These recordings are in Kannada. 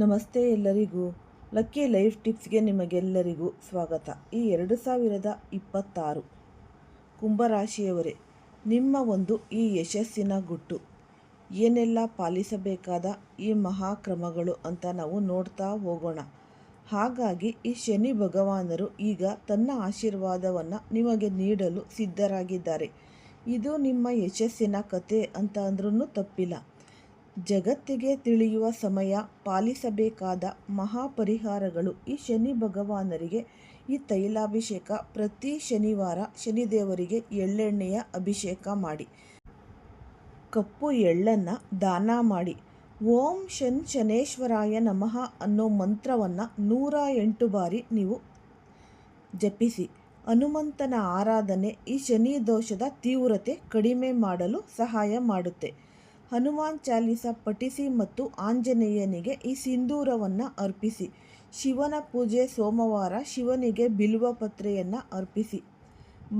ನಮಸ್ತೆ ಎಲ್ಲರಿಗೂ. ಲಕ್ಕಿ ಲೈಫ್ ಟಿಪ್ಸ್ಗೆ ನಿಮಗೆಲ್ಲರಿಗೂ ಸ್ವಾಗತ. ಈ ಎರಡು ಸಾವಿರದ ಇಪ್ಪತ್ತಾರು ಕುಂಭರಾಶಿಯವರೇ, ನಿಮ್ಮ ಒಂದು ಈ ಯಶಸ್ಸಿನ ಗುಟ್ಟು. ಏನೆಲ್ಲ ಪಾಲಿಸಬೇಕಾದ ಈ ಮಹಾಕ್ರಮಗಳು ಅಂತ ನಾವು ನೋಡ್ತಾ ಹೋಗೋಣ. ಹಾಗಾಗಿ ಈ ಶನಿ ಭಗವಾನರು ಈಗ ತನ್ನ ಆಶೀರ್ವಾದವನ್ನು ನಿಮಗೆ ನೀಡಲು ಸಿದ್ಧರಾಗಿದ್ದಾರೆ. ಇದು ನಿಮ್ಮ ಯಶಸ್ಸಿನ ಕತೆ ಅಂತ ಅಂದ್ರೂ ತಪ್ಪಿಲ್ಲ. ಜಗತ್ತಿಗೆ ತಿಳಿಯುವ ಸಮಯ ಪಾಲಿಸಬೇಕಾದ ಮಹಾಪರಿಹಾರಗಳು ಈ ಶನಿ ಭಗವಾನರಿಗೆ. ಈ ತೈಲಾಭಿಷೇಕ ಪ್ರತಿ ಶನಿವಾರ ಶನಿದೇವರಿಗೆ ಎಳ್ಳೆಣ್ಣೆಯ ಅಭಿಷೇಕ ಮಾಡಿ. ಕಪ್ಪು ಎಳ್ಳನ್ನು ದಾನ ಮಾಡಿ. ಓಂ ಶನ್ ಶನೇಶ್ವರಾಯ ನಮಃ ಅನ್ನೋ ಮಂತ್ರವನ್ನು ನೂರ ಎಂಟು ಬಾರಿ ನೀವು ಜಪಿಸಿ. ಹನುಮಂತನ ಆರಾಧನೆ ಈ ಶನಿ ದೋಷದ ತೀವ್ರತೆ ಕಡಿಮೆ ಮಾಡಲು ಸಹಾಯ ಮಾಡುತ್ತೆ. ಹನುಮಾನ್ ಚಾಲೀಸ ಪಠಿಸಿ ಮತ್ತು ಆಂಜನೇಯನಿಗೆ ಈ ಸಿಂಧೂರವನ್ನು ಅರ್ಪಿಸಿ. ಶಿವನ ಪೂಜೆ ಸೋಮವಾರ ಶಿವನಿಗೆ ಬಿಲ್ವ ಪತ್ರೆಯನ್ನು ಅರ್ಪಿಸಿ.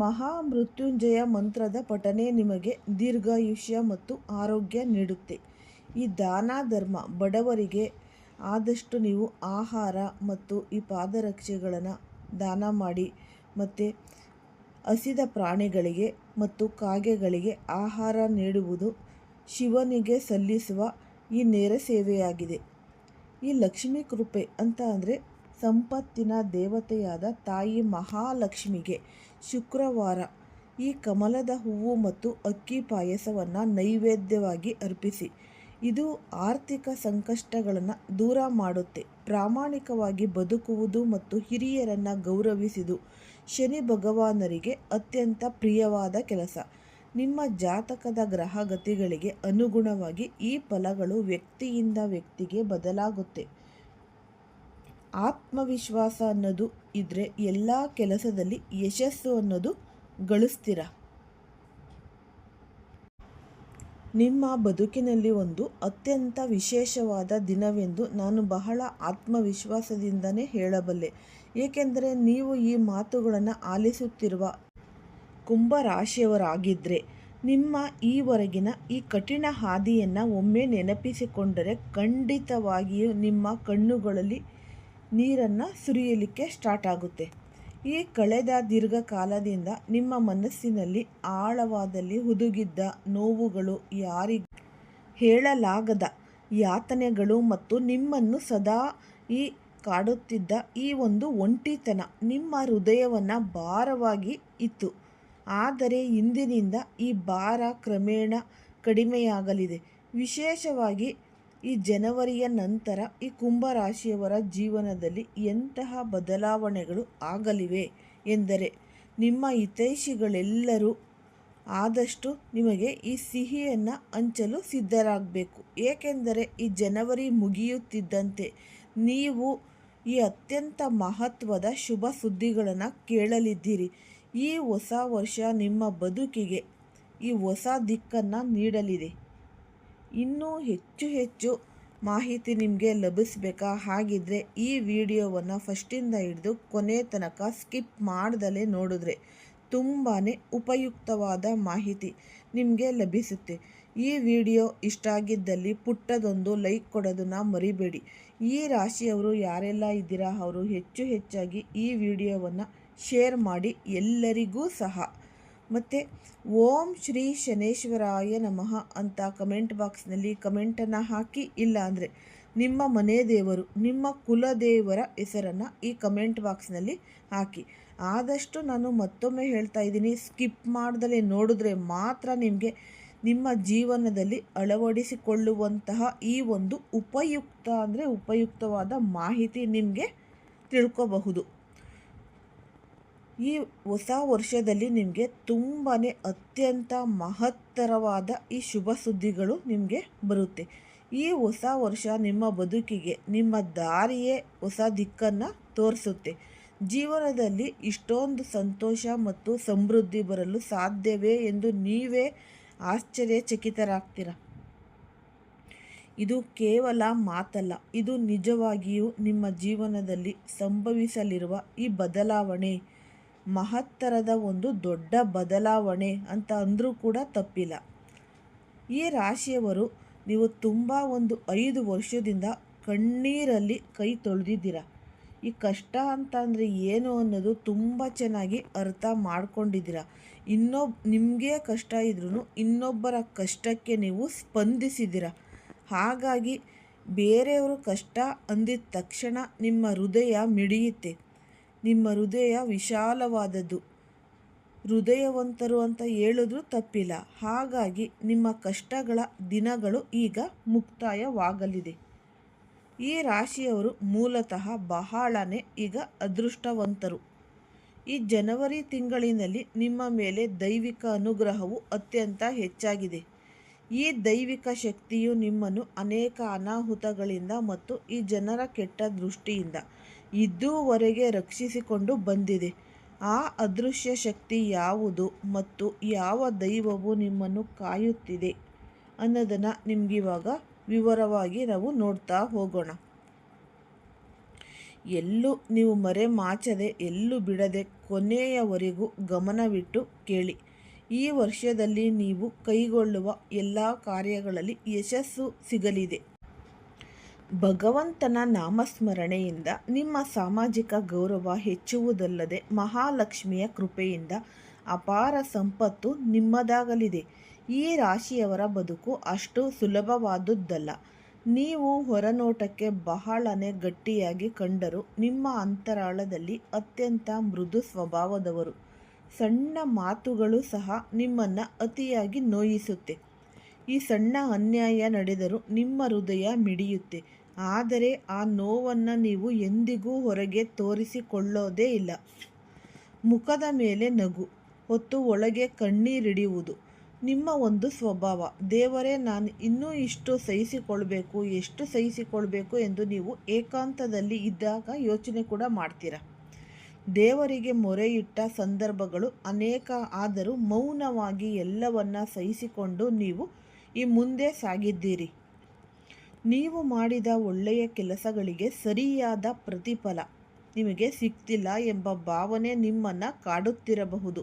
ಮಹಾಮೃತ್ಯುಂಜಯ ಮಂತ್ರದ ಪಠನೆ ನಿಮಗೆ ದೀರ್ಘಾಯುಷ್ಯ ಮತ್ತು ಆರೋಗ್ಯ ನೀಡುತ್ತೆ. ಈ ದಾನ ಧರ್ಮ ಬಡವರಿಗೆ ಆದಷ್ಟು ನೀವು ಆಹಾರ ಮತ್ತು ಈ ಪಾದರಕ್ಷೆಗಳನ್ನು ದಾನ ಮಾಡಿ ಮತ್ತು ಹಸಿದ ಪ್ರಾಣಿಗಳಿಗೆ ಮತ್ತು ಕಾಗೆಗಳಿಗೆ ಆಹಾರ ನೀಡುವುದು ಶಿವನಿಗೆ ಸಲ್ಲಿಸುವ ಈ ನೇರ ಸೇವೆಯಾಗಿದೆ. ಈ ಲಕ್ಷ್ಮೀ ಕೃಪೆ ಅಂತ ಅಂದರೆ ಸಂಪತ್ತಿನ ದೇವತೆಯಾದ ತಾಯಿ ಮಹಾಲಕ್ಷ್ಮಿಗೆ ಶುಕ್ರವಾರ ಈ ಕಮಲದ ಹೂವು ಮತ್ತು ಅಕ್ಕಿ ಪಾಯಸವನ್ನು ನೈವೇದ್ಯವಾಗಿ ಅರ್ಪಿಸಿ. ಇದು ಆರ್ಥಿಕ ಸಂಕಷ್ಟಗಳನ್ನು ದೂರ ಮಾಡುತ್ತೆ. ಪ್ರಾಮಾಣಿಕವಾಗಿ ಬದುಕುವುದು ಮತ್ತು ಹಿರಿಯರನ್ನು ಗೌರವಿಸುವುದು ಶನಿ ಭಗವಾನರಿಗೆ ಅತ್ಯಂತ ಪ್ರಿಯವಾದ ಕೆಲಸ. ನಿಮ್ಮ ಜಾತಕದ ಗ್ರಹಗತಿಗಳಿಗೆ ಅನುಗುಣವಾಗಿ ಈ ಫಲಗಳು ವ್ಯಕ್ತಿಯಿಂದ ವ್ಯಕ್ತಿಗೆ ಬದಲಾಗುತ್ತೆ. ಆತ್ಮವಿಶ್ವಾಸ ಅನ್ನೋದು ಇದ್ರೆ ಎಲ್ಲ ಕೆಲಸದಲ್ಲಿ ಯಶಸ್ಸು ಅನ್ನೋದು ಗಳಿಸ್ತೀರ. ನಿಮ್ಮ ಬದುಕಿನಲ್ಲಿ ಒಂದು ಅತ್ಯಂತ ವಿಶೇಷವಾದ ದಿನವೆಂದು ನಾನು ಬಹಳ ಆತ್ಮವಿಶ್ವಾಸದಿಂದನೇ ಹೇಳಬಲ್ಲೆ. ಏಕೆಂದರೆ ನೀವು ಈ ಮಾತುಗಳನ್ನು ಆಲಿಸುತ್ತಿರುವ ಕುಂಭರಾಶಿಯವರಾಗಿದ್ದರೆ ನಿಮ್ಮ ಈವರೆಗಿನ ಈ ಕಠಿಣ ಹಾದಿಯನ್ನು ಒಮ್ಮೆ ನೆನಪಿಸಿಕೊಂಡರೆ ಖಂಡಿತವಾಗಿಯೂ ನಿಮ್ಮ ಕಣ್ಣುಗಳಲ್ಲಿ ನೀರನ್ನು ಸುರಿಯಲಿಕ್ಕೆ ಸ್ಟಾರ್ಟ್ ಆಗುತ್ತೆ. ಈ ಕಳೆದ ದೀರ್ಘಕಾಲದಿಂದ ನಿಮ್ಮ ಮನಸ್ಸಿನಲ್ಲಿ ಆಳವಾದಲ್ಲಿ ಹುದುಗಿದ್ದ ನೋವುಗಳು ಯಾರಿಗೂ ಹೇಳಲಾಗದ ಯಾತನೆಗಳು ಮತ್ತು ನಿಮ್ಮನ್ನು ಸದಾ ಈ ಕಾಡುತ್ತಿದ್ದ ಈ ಒಂದು ಒಂಟಿತನ ನಿಮ್ಮ ಹೃದಯವನ್ನು ಭಾರವಾಗಿ ಇತ್ತು. ಆದರೆ ಇಂದಿನಿಂದ ಈ ಭಾರ ಕ್ರಮೇಣ ಕಡಿಮೆಯಾಗಲಿದೆ. ವಿಶೇಷವಾಗಿ ಈ ಜನವರಿಯ ನಂತರ ಈ ಕುಂಭರಾಶಿಯವರ ಜೀವನದಲ್ಲಿ ಎಂತಹ ಬದಲಾವಣೆಗಳು ಆಗಲಿವೆ ಎಂದರೆ, ನಿಮ್ಮ ಹಿತೈಷಿಗಳೆಲ್ಲರೂ ಆದಷ್ಟು ನಿಮಗೆ ಈ ಸಿಹಿಯನ್ನು ಹಂಚಲು ಸಿದ್ಧರಾಗಬೇಕು. ಏಕೆಂದರೆ ಈ ಜನವರಿ ಮುಗಿಯುತ್ತಿದ್ದಂತೆ ನೀವು ಈ ಅತ್ಯಂತ ಮಹತ್ವದ ಶುಭ ಸುದ್ದಿಗಳನ್ನು ಕೇಳಲಿದ್ದೀರಿ. ಈ ಹೊಸ ವರ್ಷ ನಿಮ್ಮ ಬದುಕಿಗೆ ಈ ಹೊಸ ದಿಕ್ಕನ್ನು ನೀಡಲಿದೆ. ಇನ್ನೂ ಹೆಚ್ಚು ಹೆಚ್ಚು ಮಾಹಿತಿ ನಿಮಗೆ ಲಭಿಸಬೇಕಾ? ಹಾಗಿದ್ದರೆ ಈ ವಿಡಿಯೋವನ್ನು ಫಸ್ಟಿಂದ ಹಿಡಿದು ಕೊನೆ ತನಕ ಸ್ಕಿಪ್ ಮಾಡ್ದಲೇ ನೋಡಿದ್ರೆ ತುಂಬಾ ಉಪಯುಕ್ತವಾದ ಮಾಹಿತಿ ನಿಮಗೆ ಲಭಿಸುತ್ತೆ. ಈ ವಿಡಿಯೋ ಇಷ್ಟ ಆಗಿದ್ದಲ್ಲಿ ಪುಟ್ಟದೊಂದು ಲೈಕ್ ಕೊಡೋದನ್ನು ಮರಿಬೇಡಿ. ಈ ರಾಶಿಯವರು ಯಾರೆಲ್ಲ ಇದ್ದೀರಾ? ಅವರು ಹೆಚ್ಚು ಹೆಚ್ಚಾಗಿ ಈ ವಿಡಿಯೋವನ್ನು ಶೇರ್ ಮಾಡಿ ಎಲ್ಲರಿಗೂ ಸಹ. ಮತ್ತು, ಓಂ ಶ್ರೀ ಶನೇಶ್ವರಾಯ ನಮಃ ಅಂತ ಕಮೆಂಟ್ ಬಾಕ್ಸ್ನಲ್ಲಿ ಕಮೆಂಟನ್ನು ಹಾಕಿ, ಇಲ್ಲ ಅಂದರೆ ನಿಮ್ಮ ಮನೆ ದೇವರು, ನಿಮ್ಮ ಕುಲದೇವರ ಹೆಸರನ್ನು ಈ ಕಮೆಂಟ್ ಬಾಕ್ಸ್ನಲ್ಲಿ ಹಾಕಿ. ಆದಷ್ಟು ನಾನು ಮತ್ತೊಮ್ಮೆ ಹೇಳ್ತಾ ಇದ್ದೀನಿ ಸ್ಕಿಪ್ ಮಾಡ್ದಲೇ ನೋಡಿದ್ರೆ ಮಾತ್ರ ನಿಮಗೆ ನಿಮ್ಮ ಜೀವನದಲ್ಲಿ ಅಳವಡಿಸಿಕೊಳ್ಳುವಂತಹ ಈ ಒಂದು ಉಪಯುಕ್ತ ಅಂದರೆ ಉಪಯುಕ್ತವಾದ ಮಾಹಿತಿ ನಿಮಗೆ ತಿಳ್ಕೋಬಹುದು. ಈ ಹೊಸ ವರ್ಷದಲ್ಲಿ ನಿಮಗೆ ತುಂಬಾ ಅತ್ಯಂತ ಮಹತ್ತರವಾದ ಈ ಶುಭ ಸುದ್ದಿಗಳು ನಿಮಗೆ ಬರುತ್ತೆ. ಈ ಹೊಸ ವರ್ಷ ನಿಮ್ಮ ಬದುಕಿಗೆ, ನಿಮ್ಮ ದಾರಿಯೇ ಹೊಸ ದಿಕ್ಕನ್ನು ತೋರಿಸುತ್ತೆ. ಜೀವನದಲ್ಲಿ ಇಷ್ಟೊಂದು ಸಂತೋಷ ಮತ್ತು ಸಮೃದ್ಧಿ ಬರಲು ಸಾಧ್ಯವೇ ಎಂದು ನೀವೇ ಆಶ್ಚರ್ಯಚಕಿತರಾಗ್ತೀರ? ಇದು ಕೇವಲ ಮಾತಲ್ಲ, ಇದು ನಿಜವಾಗಿಯೂ ನಿಮ್ಮ ಜೀವನದಲ್ಲಿ ಸಂಭವಿಸಲಿರುವ ಈ ಬದಲಾವಣೆ. ಮಹತ್ತರದ ಒಂದು ದೊಡ್ಡ ಬದಲಾವಣೆ ಅಂತ ಅಂದರೂ ಕೂಡ ತಪ್ಪಿಲ್ಲ. ಈ ರಾಶಿಯವರು ನೀವು ತುಂಬ ಒಂದು ಐದು ವರ್ಷದಿಂದ ಕಣ್ಣೀರಲ್ಲಿ ಕೈ ತೊಳೆದಿದ್ದೀರ. ಈ ಕಷ್ಟ ಅಂತ ಅಂದರೆ ಏನು ಅನ್ನೋದು ತುಂಬ ಚೆನ್ನಾಗಿ ಅರ್ಥ ಮಾಡ್ಕೊಂಡಿದ್ದೀರ. ಇನ್ನೊಬ್ ನಿಮಗೆ ಕಷ್ಟ ಇದ್ರೂ ಇನ್ನೊಬ್ಬರ ಕಷ್ಟಕ್ಕೆ ನೀವು ಸ್ಪಂದಿಸಿದ್ದೀರ. ಹಾಗಾಗಿ ಬೇರೆಯವರು ಕಷ್ಟ ಅಂದಿದ ತಕ್ಷಣ ನಿಮ್ಮ ಹೃದಯ ಮಿಡಿಯುತ್ತೆ. ನಿಮ್ಮ ಹೃದಯ ವಿಶಾಲವಾದದ್ದು. ಹೃದಯವಂತರು ಅಂತ ಹೇಳಿದ್ರೂ ತಪ್ಪಿಲ್ಲ. ಹಾಗಾಗಿ ನಿಮ್ಮ ಕಷ್ಟಗಳ ದಿನಗಳು ಈಗ ಮುಕ್ತಾಯವಾಗಲಿದೆ. ಈ ರಾಶಿಯವರು ಮೂಲತಃ ಬಹಳನೇ ಈಗ ಅದೃಷ್ಟವಂತರು. ಈ ಜನವರಿ ತಿಂಗಳಿನಲ್ಲಿ ನಿಮ್ಮ ಮೇಲೆ ದೈವಿಕ ಅನುಗ್ರಹವು ಅತ್ಯಂತ ಹೆಚ್ಚಾಗಿದೆ. ಈ ದೈವಿಕ ಶಕ್ತಿಯು ನಿಮ್ಮನ್ನು ಅನೇಕ ಅನಾಹುತಗಳಿಂದ ಮತ್ತು ಈ ಜನರ ಕೆಟ್ಟ ದೃಷ್ಟಿಯಿಂದ ಇದುವರೆಗೆ ರಕ್ಷಿಸಿಕೊಂಡು ಬಂದಿದೆ. ಆ ಅದೃಶ್ಯ ಶಕ್ತಿ ಯಾವುದು ಮತ್ತು ಯಾವ ದೈವವು ನಿಮ್ಮನ್ನು ಕಾಯುತ್ತಿದೆ ಅನ್ನೋದನ್ನು ನಿಮಗಿವಾಗ ವಿವರವಾಗಿ ನಾವು ನೋಡ್ತಾ ಹೋಗೋಣ. ಎಲ್ಲೂ ನೀವು ಮರೆ ಮಾಚದೆ, ಎಲ್ಲೂ ಬಿಡದೆ ಕೊನೆಯವರೆಗೂ ಗಮನವಿಟ್ಟು ಕೇಳಿ. ಈ ವರ್ಷದಲ್ಲಿ ನೀವು ಕೈಗೊಳ್ಳುವ ಎಲ್ಲ ಕಾರ್ಯಗಳಲ್ಲಿ ಯಶಸ್ಸು ಸಿಗಲಿದೆ. ಭಗವಂತನ ನಾಮಸ್ಮರಣೆಯಿಂದ ನಿಮ್ಮ ಸಾಮಾಜಿಕ ಗೌರವ ಹೆಚ್ಚುವುದಲ್ಲದೆ ಮಹಾಲಕ್ಷ್ಮಿಯ ಕೃಪೆಯಿಂದ ಅಪಾರ ಸಂಪತ್ತು ನಿಮ್ಮದಾಗಲಿದೆ. ಈ ರಾಶಿಯವರ ಬದುಕು ಅಷ್ಟು ಸುಲಭವಾದುದ್ದಲ್ಲ. ನೀವು ಹೊರನೋಟಕ್ಕೆ ಬಹಳನೇ ಗಟ್ಟಿಯಾಗಿ ಕಂಡರೂ ನಿಮ್ಮ ಅಂತರಾಳದಲ್ಲಿ ಅತ್ಯಂತ ಮೃದು ಸ್ವಭಾವದವರು. ಸಣ್ಣ ಮಾತುಗಳು ಸಹ ನಿಮ್ಮನ್ನು ಅತಿಯಾಗಿ ನೋಯಿಸುತ್ತೆ. ಈ ಸಣ್ಣ ಅನ್ಯಾಯ ನಡೆದರೂ ನಿಮ್ಮ ಹೃದಯ ಮಿಡಿಯುತ್ತೆ. ಆದರೆ ಆ ನೋವನ್ನು ನೀವು ಎಂದಿಗೂ ಹೊರಗೆ ತೋರಿಸಿಕೊಳ್ಳೋದೇ ಇಲ್ಲ. ಮುಖದ ಮೇಲೆ ನಗು, ಹೊತ್ತು ಒಳಗೆ ಕಣ್ಣೀರಿಡಿಯುವುದು. ನಿಮ್ಮ ಒಂದು ಸ್ವಭಾವ. ದೇವರೇ, ನಾನು ಇನ್ನೂ ಇಷ್ಟು ಸಹಿಸಿಕೊಳ್ಬೇಕು, ಎಷ್ಟು ಸಹಿಸಿಕೊಳ್ಬೇಕು ಎಂದು ನೀವು ಏಕಾಂತದಲ್ಲಿ ಇದ್ದಾಗ ಯೋಚನೆ ಕೂಡ ಮಾಡ್ತೀರಾ? ದೇವರಿಗೆ ಮೊರೆಯಿಟ್ಟ ಸಂದರ್ಭಗಳು ಅನೇಕ ಆದರೂ ಮೌನವಾಗಿ ಎಲ್ಲವನ್ನ ಸಹಿಸಿಕೊಂಡು ನೀವು ಈ ಮುಂದೆ ಸಾಗಿದ್ದೀರಿ. ನೀವು ಮಾಡಿದ ಒಳ್ಳೆಯ ಕೆಲಸಗಳಿಗೆ ಸರಿಯಾದ ಪ್ರತಿಫಲ ನಿಮಗೆ ಸಿಕ್ತಿಲ್ಲ ಎಂಬ ಭಾವನೆ ನಿಮ್ಮನ್ನು ಕಾಡುತ್ತಿರಬಹುದು.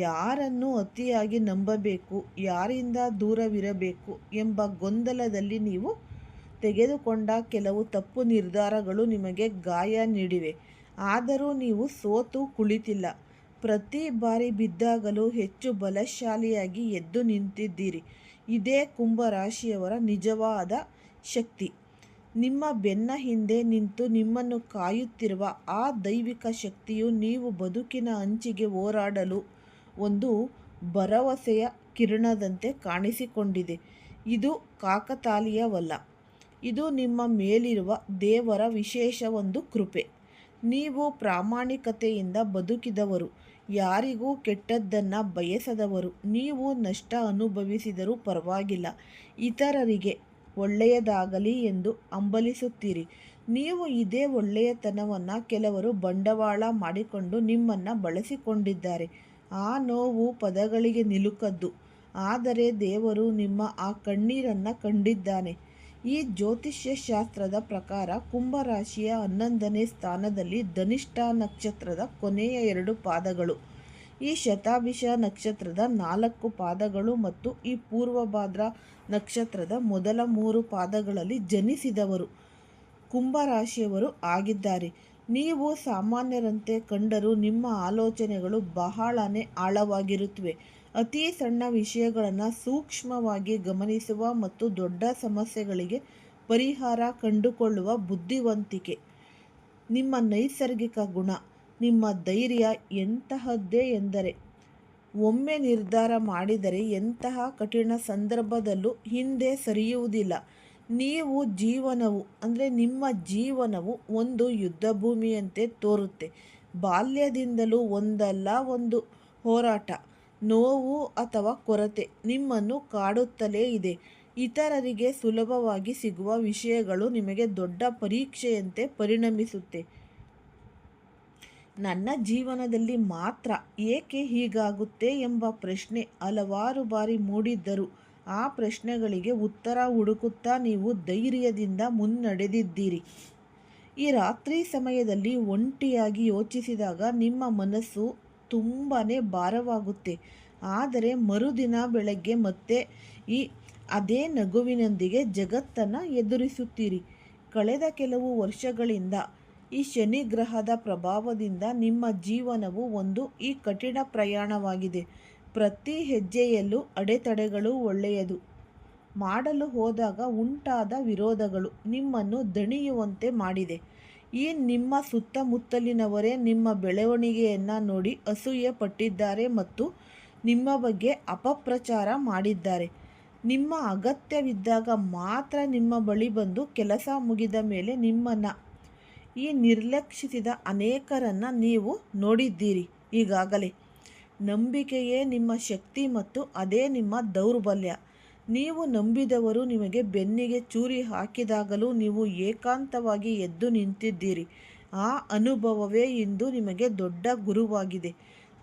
ಯಾರನ್ನು ಅತಿಯಾಗಿ ನಂಬಬೇಕು, ಯಾರಿಂದ ದೂರವಿರಬೇಕು ಎಂಬ ಗೊಂದಲದಲ್ಲಿ ನೀವು ತೆಗೆದುಕೊಂಡ ಕೆಲವು ತಪ್ಪು ನಿರ್ಧಾರಗಳು ನಿಮಗೆ ಗಾಯ ನೀಡಿವೆ. ಆದರೂ ನೀವು ಸೋತು ಕುಳಿತಿಲ್ಲ. ಪ್ರತಿ ಬಾರಿ ಬಿದ್ದಾಗಲೂ ಹೆಚ್ಚು ಬಲಶಾಲಿಯಾಗಿ ಎದ್ದು ನಿಂತಿದ್ದೀರಿ. ಇದೇ ಕುಂಭರಾಶಿಯವರ ನಿಜವಾದ ಶಕ್ತಿ. ನಿಮ್ಮ ಬೆನ್ನ ಹಿಂದೆ ನಿಂತು ನಿಮ್ಮನ್ನು ಕಾಯುತ್ತಿರುವ ಆ ದೈವಿಕ ಶಕ್ತಿಯು ನೀವು ಬದುಕಿನ ಅಂಚಿಗೆ ಹೋರಾಡಲು ಒಂದು ಭರವಸೆಯ ಕಿರಣದಂತೆ ಕಾಣಿಸಿಕೊಂಡಿದೆ. ಇದು ಕಾಕತಾಲೀಯವಲ್ಲ ಇದು ನಿಮ್ಮ ಮೇಲಿರುವ ದೇವರ ವಿಶೇಷ ಒಂದು ಕೃಪೆ. ನೀವು ಪ್ರಾಮಾಣಿಕತೆಯಿಂದ ಬದುಕಿದವರು, ಯಾರಿಗೂ ಕೆಟ್ಟದ್ದನ್ನು ಬಯಸದವರು, ನೀವು ನಷ್ಟ ಅನುಭವಿಸಿದರೂ ಪರವಾಗಿಲ್ಲ. ಇತರರಿಗೆ ಒಳ್ಳೆಯದಾಗಲಿ ಎಂದು ಹಂಬಲಿಸುತ್ತೀರಿ ನೀವು ಇದೇ ಒಳ್ಳೆಯತನವನ್ನು ಕೆಲವರು ಬಂಡವಾಳ ಮಾಡಿಕೊಂಡು ನಿಮ್ಮನ್ನು ಬಳಸಿಕೊಂಡಿದ್ದಾರೆ. ಆ ನೋವು ಪದಗಳಿಗೆ ನಿಲುಕದ್ದು. ಆದರೆ ದೇವರು ನಿಮ್ಮ ಆ ಕಣ್ಣೀರನ್ನು ಕಂಡಿದ್ದಾನೆ. ಈ ಜ್ಯೋತಿಷ್ಯ ಶಾಸ್ತ್ರದ ಪ್ರಕಾರ ಕುಂಭರಾಶಿಯ ಹನ್ನೊಂದನೇ ಸ್ಥಾನದಲ್ಲಿ ಧನಿಷ್ಠ ನಕ್ಷತ್ರದ ಕೊನೆಯ ಎರಡು ಪಾದಗಳು. ಈ ಶತಾಭಿಷ ನಕ್ಷತ್ರದ ನಾಲ್ಕು ಪಾದಗಳು ಮತ್ತು ಈ ಪೂರ್ವಭಾದ್ರ ನಕ್ಷತ್ರದ ಮೊದಲ ಮೂರು ಪಾದಗಳಲ್ಲಿ ಜನಿಸಿದವರು, ಕುಂಭರಾಶಿಯವರು ಆಗಿದ್ದಾರೆ. ನೀವು ಸಾಮಾನ್ಯರಂತೆ ಕಂಡರೂ ನಿಮ್ಮ ಆಲೋಚನೆಗಳು ಬಹಳನೇ ಆಳವಾಗಿರುತ್ತವೆ. ಅತಿ ಸಣ್ಣ ವಿಷಯಗಳನ್ನು ಸೂಕ್ಷ್ಮವಾಗಿ ಗಮನಿಸುವ ಮತ್ತು ದೊಡ್ಡ ಸಮಸ್ಯೆಗಳಿಗೆ ಪರಿಹಾರ ಕಂಡುಕೊಳ್ಳುವ ಬುದ್ಧಿವಂತಿಕೆ, ನಿಮ್ಮ ನೈಸರ್ಗಿಕ ಗುಣ ನಿಮ್ಮ ಧೈರ್ಯ ಎಂತಹದ್ದೇ ಎಂದರೆ, ಒಮ್ಮೆ ನಿರ್ಧಾರ ಮಾಡಿದರೆ ಎಂತಹ ಕಠಿಣ ಸಂದರ್ಭದಲ್ಲೂ ಹಿಂದೆ ಸರಿಯುವುದಿಲ್ಲ. ನೀವು ಜೀವನವು, ಅಂದರೆ ನಿಮ್ಮ ಜೀವನವು ಒಂದು ಯುದ್ಧ ಭೂಮಿಯಂತೆ ತೋರುತ್ತೆ. ಬಾಲ್ಯದಿಂದಲೂ ಒಂದಲ್ಲ ಒಂದು ಹೋರಾಟ, ನೋವು ಅಥವಾ ಕೊರತೆ ನಿಮ್ಮನ್ನು ಕಾಡುತ್ತಲೇ ಇದೆ. ಇತರರಿಗೆ ಸುಲಭವಾಗಿ ಸಿಗುವ ವಿಷಯಗಳು ನಿಮಗೆ ದೊಡ್ಡ ಪರೀಕ್ಷೆಯಂತೆ ಪರಿಣಮಿಸುತ್ತೆ. ನನ್ನ ಜೀವನದಲ್ಲಿ ಮಾತ್ರ ಏಕೆ ಹೀಗಾಗುತ್ತೆ ಎಂಬ ಪ್ರಶ್ನೆ ಹಲವಾರು ಬಾರಿ ಮೂಡಿದ್ದರು ಆ ಪ್ರಶ್ನೆಗಳಿಗೆ ಉತ್ತರ ಹುಡುಕುತ್ತಾ ನೀವು ಧೈರ್ಯದಿಂದ ಮುನ್ನಡೆದಿದ್ದೀರಿ. ಈ ರಾತ್ರಿ ಸಮಯದಲ್ಲಿ ಒಂಟಿಯಾಗಿ ಯೋಚಿಸಿದಾಗ ನಿಮ್ಮ ಮನಸ್ಸು ತುಂಬಾ ಭಾರವಾಗುತ್ತೆ. ಆದರೆ ಮರುದಿನ ಬೆಳಗ್ಗೆ ಮತ್ತೆ ಈ ಅದೇ ನಗುವಿನೊಂದಿಗೆ ಜಗತ್ತನ್ನು ಎದುರಿಸುತ್ತೀರಿ. ಕಳೆದ ಕೆಲವು ವರ್ಷಗಳಿಂದ ಈ ಶನಿ ಗ್ರಹದ ಪ್ರಭಾವದಿಂದ ನಿಮ್ಮ ಜೀವನವು ಒಂದು ಈ ಕಠಿಣ ಪ್ರಯಾಣವಾಗಿದೆ. ಪ್ರತಿ ಹೆಜ್ಜೆಯಲ್ಲೂ ಅಡೆತಡೆಗಳು ಒಳ್ಳೆಯದು. ಮಾಡಲು ಹೋದಾಗ ಉಂಟಾದ ವಿರೋಧಗಳು ನಿಮ್ಮನ್ನು ದಣಿಯುವಂತೆ ಮಾಡಿದೆ. ಈ ನಿಮ್ಮ ಸುತ್ತಮುತ್ತಲಿನವರೇ ನಿಮ್ಮ ಬೆಳವಣಿಗೆಯನ್ನು ನೋಡಿ ಅಸೂಯೆ ಪಟ್ಟಿದ್ದಾರೆ ಮತ್ತು ನಿಮ್ಮ ಬಗ್ಗೆ ಅಪಪ್ರಚಾರ ಮಾಡಿದ್ದಾರೆ. ನಿಮ್ಮ ಅಗತ್ಯವಿದ್ದಾಗ ಮಾತ್ರ ನಿಮ್ಮ ಬಳಿ ಬಂದು ಕೆಲಸ ಮುಗಿದ ಮೇಲೆ ನಿಮ್ಮನ್ನು ಈ ನಿರ್ಲಕ್ಷಿಸಿದ ಅನೇಕರನ್ನು ನೀವು ನೋಡಿದ್ದೀರಿ. ಈಗಾಗಲೇ ನಂಬಿಕೆಯೇ ನಿಮ್ಮ ಶಕ್ತಿ ಮತ್ತು ಅದೇ ನಿಮ್ಮ ದೌರ್ಬಲ್ಯ. ನೀವು ನಂಬಿದವರು ನಿಮಗೆ ಬೆನ್ನಿಗೆ ಚೂರಿ ಹಾಕಿದಾಗಲೂ ನೀವು ಏಕಾಂತವಾಗಿ ಎದ್ದು ನಿಂತಿದ್ದೀರಿ. ಆ ಅನುಭವವೇ ಇಂದು ನಿಮಗೆ ದೊಡ್ಡ ಗುರುವಾಗಿದೆ.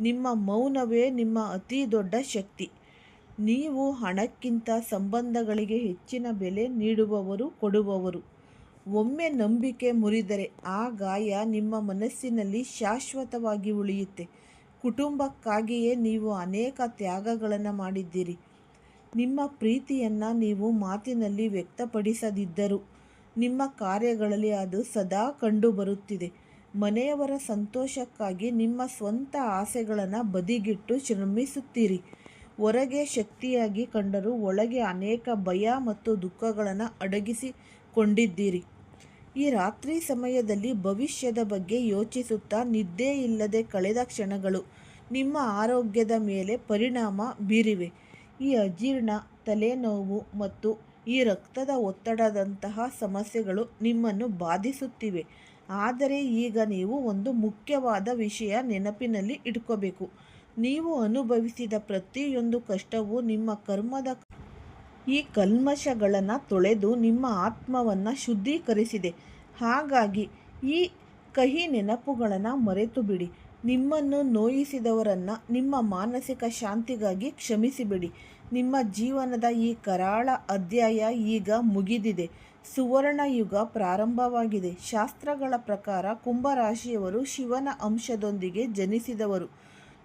ನಿಮ್ಮ ಮೌನವೇ ನಿಮ್ಮ ಅತಿ ದೊಡ್ಡ ಶಕ್ತಿ. ನೀವು ಹಣಕ್ಕಿಂತ ಸಂಬಂಧಗಳಿಗೆ ಹೆಚ್ಚಿನ ಬೆಲೆ ನೀಡುವವರು, ಕೊಡುವವರು. ಒಮ್ಮೆ ನಂಬಿಕೆ ಮುರಿದರೆ ಆ ಗಾಯ ನಿಮ್ಮ ಮನಸ್ಸಿನಲ್ಲಿ ಶಾಶ್ವತವಾಗಿ ಉಳಿಯುತ್ತೆ. ಕುಟುಂಬಕ್ಕಾಗಿಯೇ ನೀವು ಅನೇಕ ತ್ಯಾಗಗಳನ್ನು ಮಾಡಿದ್ದೀರಿ. ನಿಮ್ಮ ಪ್ರೀತಿಯನ್ನು ನೀವು ಮಾತಿನಲ್ಲಿ ವ್ಯಕ್ತಪಡಿಸದಿದ್ದರೂ ನಿಮ್ಮ ಕಾರ್ಯಗಳಲ್ಲಿ ಅದು ಸದಾ ಕಂಡುಬರುತ್ತಿದೆ. ಮನೆಯವರ ಸಂತೋಷಕ್ಕಾಗಿ ನಿಮ್ಮ ಸ್ವಂತ ಆಸೆಗಳನ್ನು ಬದಿಗಿಟ್ಟು ಶ್ರಮಿಸುತ್ತೀರಿ. ಹೊರಗೆ ಶಕ್ತಿಯಾಗಿ ಕಂಡರೂ ಒಳಗೆ ಅನೇಕ ಭಯ ಮತ್ತು ದುಃಖಗಳನ್ನು ಅಡಗಿಸಿಕೊಂಡಿದ್ದೀರಿ. ಈ ರಾತ್ರಿ ಸಮಯದಲ್ಲಿ ಭವಿಷ್ಯದ ಬಗ್ಗೆ ಯೋಚಿಸುತ್ತಾ ನಿದ್ದೆ ಇಲ್ಲದೆ ಕಳೆದ ಕ್ಷಣಗಳು ನಿಮ್ಮ ಆರೋಗ್ಯದ ಮೇಲೆ ಪರಿಣಾಮ ಬೀರಿವೆ. ಈ ಅಜೀರ್ಣ, ತಲೆನೋವು ಮತ್ತು ಈ ರಕ್ತದ ಒತ್ತಡದಂತಹ ಸಮಸ್ಯೆಗಳು ನಿಮ್ಮನ್ನು ಬಾಧಿಸುತ್ತಿವೆ. ಆದರೆ ಈಗ ನೀವು ಒಂದು ಮುಖ್ಯವಾದ ವಿಷಯ ನೆನಪಿನಲ್ಲಿ ಇಟ್ಕೋಬೇಕು. ನೀವು ಅನುಭವಿಸಿದ ಪ್ರತಿಯೊಂದು ಕಷ್ಟವೂ ನಿಮ್ಮ ಕರ್ಮದ ಈ ಕಲ್ಮಶಗಳನ್ನು ತೊಳೆದು ನಿಮ್ಮ ಆತ್ಮವನ್ನು ಶುದ್ಧೀಕರಿಸಿದೆ. ಹಾಗಾಗಿ ಈ ಕಹಿ ನೆನಪುಗಳನ್ನು ಮರೆತು ಬಿಡಿ ನಿಮ್ಮನ್ನು ನೋಯಿಸಿದವರನ್ನು ನಿಮ್ಮ ಮಾನಸಿಕ ಶಾಂತಿಗಾಗಿ ಕ್ಷಮಿಸಿಬಿಡಿ. ನಿಮ್ಮ ಜೀವನದ ಈ ಕರಾಳ ಅಧ್ಯಾಯ ಈಗ ಮುಗಿದಿದೆ. ಸುವರ್ಣ ಯುಗ ಪ್ರಾರಂಭವಾಗಿದೆ. ಶಾಸ್ತ್ರಗಳ ಪ್ರಕಾರ ಕುಂಭರಾಶಿಯವರು ಶಿವನ ಅಂಶದೊಂದಿಗೆ ಜನಿಸಿದವರು.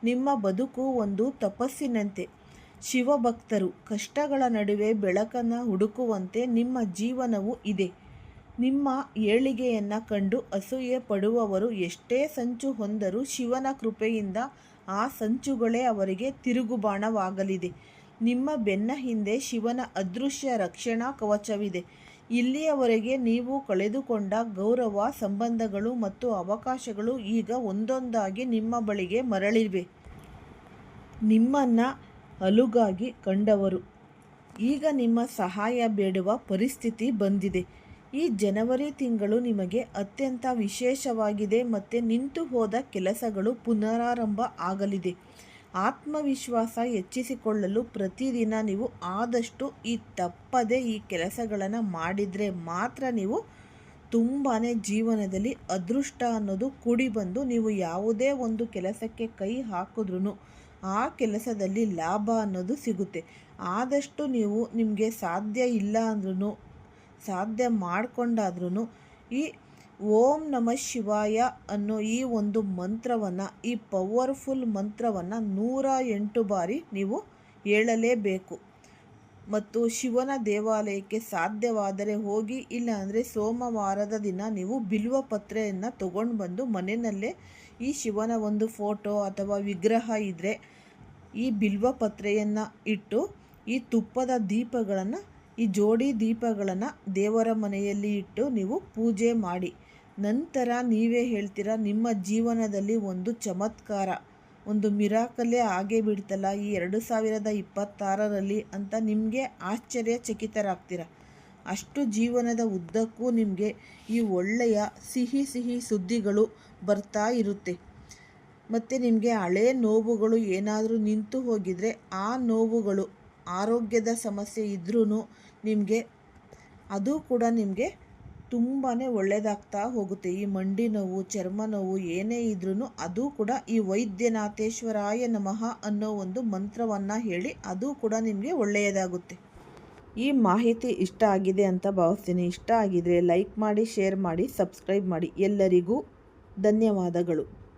ನಿಮ್ಮ ಬದುಕು ಒಂದು ತಪಸ್ಸಿನಂತೆ. ಶಿವಭಕ್ತರು ಕಷ್ಟಗಳ ನಡುವೆ ಬೆಳಕನ್ನು ಹುಡುಕುವಂತೆ ನಿಮ್ಮ ಜೀವನವು ಇದೆ. ನಿಮ್ಮ ಏಳಿಗೆಯನ್ನು ಕಂಡು ಅಸೂಯೆ ಪಡುವವರು ಎಷ್ಟೇ ಸಂಚು ಹೊಂದರೂ ಶಿವನ ಕೃಪೆಯಿಂದ ಆ ಸಂಚುಗಳೇ ಅವರಿಗೆ ತಿರುಗುಬಾಣವಾಗಲಿದೆ. ನಿಮ್ಮ ಬೆನ್ನ ಹಿಂದೆ ಶಿವನ ಅದೃಶ್ಯ ರಕ್ಷಣಾ ಕವಚವಿದೆ. ಇಲ್ಲಿಯವರೆಗೆ ನೀವು ಕಳೆದುಕೊಂಡ ಗೌರವ, ಸಂಬಂಧಗಳು ಮತ್ತು ಅವಕಾಶಗಳು ಈಗ ಒಂದೊಂದಾಗಿ ನಿಮ್ಮ ಬಳಿಗೆ ಮರಳಿವೆ. ನಿಮ್ಮನ್ನು ಅಲುಗಾಗಿ ಕಂಡವರು. ಈಗ ನಿಮ್ಮ ಸಹಾಯ ಬೇಡುವ ಪರಿಸ್ಥಿತಿ ಬಂದಿದೆ. ಈ ಜನವರಿ ತಿಂಗಳು ನಿಮಗೆ ಅತ್ಯಂತ ವಿಶೇಷವಾಗಿದೆ ಮತ್ತು ನಿಂತು ಹೋದ ಕೆಲಸಗಳು ಪುನರಾರಂಭ ಆಗಲಿದೆ. ಆತ್ಮವಿಶ್ವಾಸ ಹೆಚ್ಚಿಸಿಕೊಳ್ಳಲು ಪ್ರತಿದಿನ ನೀವು ಆದಷ್ಟು ಈ ತಪ್ಪದೆ ಈ ಕೆಲಸಗಳನ್ನು ಮಾಡಿದರೆ ಮಾತ್ರ ನೀವು ತುಂಬಾ ಜೀವನದಲ್ಲಿ ಅದೃಷ್ಟ ಅನ್ನೋದು ಕೂಡಿ ಬಂದು ನೀವು ಯಾವುದೇ ಒಂದು ಕೆಲಸಕ್ಕೆ ಕೈ ಹಾಕಿದ್ರೂ ಆ ಕೆಲಸದಲ್ಲಿ ಲಾಭ ಅನ್ನೋದು ಸಿಗುತ್ತೆ. ಆದಷ್ಟು ನೀವು ನಿಮಗೆ ಸಾಧ್ಯ ಇಲ್ಲ ಅಂದ್ರೂ ಸಾಧ್ಯ ಮಾಡಿಕೊಂಡಾದ್ರೂ ಈ ಓಂ ನಮ ಶಿವಾಯ ಅನ್ನೋ ಈ ಒಂದು ಮಂತ್ರವನ್ನು, ಈ ಪವರ್ಫುಲ್ ಮಂತ್ರವನ್ನು ನೂರ ಎಂಟು ಬಾರಿ ನೀವು ಹೇಳಲೇಬೇಕು. ಮತ್ತು ಶಿವನ ದೇವಾಲಯಕ್ಕೆ ಸಾಧ್ಯವಾದರೆ ಹೋಗಿ, ಇಲ್ಲಾಂದರೆ ಸೋಮವಾರದ ದಿನ ನೀವು ಬಿಲ್ವ ಪತ್ರೆಯನ್ನು ತಗೊಂಡು ಬಂದು ಮನೆಯಲ್ಲೇ ಈ ಶಿವನ ಒಂದು ಫೋಟೋ ಅಥವಾ ವಿಗ್ರಹ ಇದ್ದರೆ ಈ ಬಿಲ್ವ ಪತ್ರೆಯನ್ನು ಇಟ್ಟು ಈ ತುಪ್ಪದ ದೀಪಗಳನ್ನು, ಈ ಜೋಡಿ ದೀಪಗಳನ್ನು ದೇವರ ಮನೆಯಲ್ಲಿ ಇಟ್ಟು ನೀವು ಪೂಜೆ ಮಾಡಿ. ನಂತರ ನೀವೇ ಹೇಳ್ತೀರಾ, ನಿಮ್ಮ ಜೀವನದಲ್ಲಿ ಒಂದು ಚಮತ್ಕಾರ, ಒಂದು ಮಿರಾಕಲ್ಲೇ ಆಗೇ ಬಿಡ್ತಲ್ಲ, ಈ ಎರಡು ಸಾವಿರದ ಇಪ್ಪತ್ತಾರರಲ್ಲಿ ಅಂತ ನಿಮಗೆ ಆಶ್ಚರ್ಯಚಕಿತರಾಗ್ತೀರ? ಅಷ್ಟು ಜೀವನದ ಉದ್ದಕ್ಕೂ ನಿಮಗೆ ಈ ಒಳ್ಳೆಯ ಸಿಹಿ ಸಿಹಿ ಸುದ್ದಿಗಳು ಬರ್ತಾ ಇರುತ್ತೆ. ಮತ್ತು ನಿಮಗೆ ಹಳೆ ನೋವುಗಳು ಏನಾದರೂ ನಿಂತು ಹೋಗಿದರೆ ಆ ನೋವುಗಳು ಆರೋಗ್ಯದ ಸಮಸ್ಯೆ ಇದ್ರೂ ನಿಮಗೆ, ಅದು ಕೂಡ ನಿಮಗೆ ತುಂಬಾ ಒಳ್ಳೆಯದಾಗ್ತಾ ಹೋಗುತ್ತೆ. ಈ ಮಂಡಿ ನೋವು, ಚರ್ಮ ನೋವು ಏನೇ ಇದ್ರೂ ಅದು ಕೂಡ ಈ ವೈದ್ಯನಾಥೇಶ್ವರಾಯ ನಮಃ ಅನ್ನೋ ಒಂದು ಮಂತ್ರವನ್ನು ಹೇಳಿ ಅದು ಕೂಡ ನಿಮಗೆ ಒಳ್ಳೆಯದಾಗುತ್ತೆ. ಈ ಮಾಹಿತಿ ಇಷ್ಟ ಆಗಿದೆ ಅಂತ ಭಾವಿಸ್ತೀನಿ. ಇಷ್ಟ ಆಗಿದರೆ ಲೈಕ್ ಮಾಡಿ, ಶೇರ್ ಮಾಡಿ, ಸಬ್ಸ್ಕ್ರೈಬ್ ಮಾಡಿ. ಎಲ್ಲರಿಗೂ ಧನ್ಯವಾದಗಳು.